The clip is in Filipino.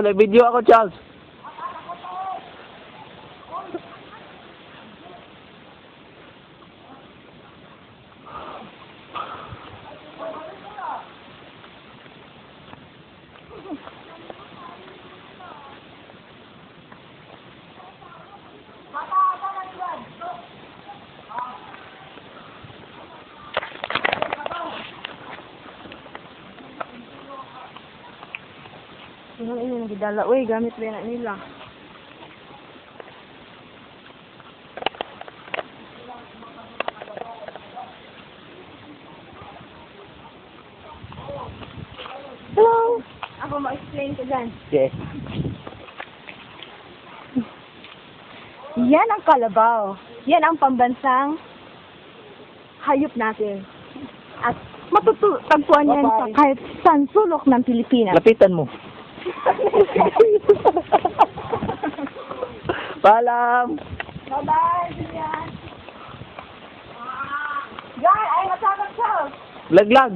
Oh, nag-video ako, Charles. Ano ini nagdala? Uy, gamit ba na nila? Hello! Ako ma-explain ko dyan. Yes. Yan ang kalabaw. Yan ang pambansang hayop natin. At matutagpuan yan sa kahit saan sulok ng Pilipinas. Lapitan mo. Paalam. Bye-bye, Julian. Yan, ay masakot siya. Laglag.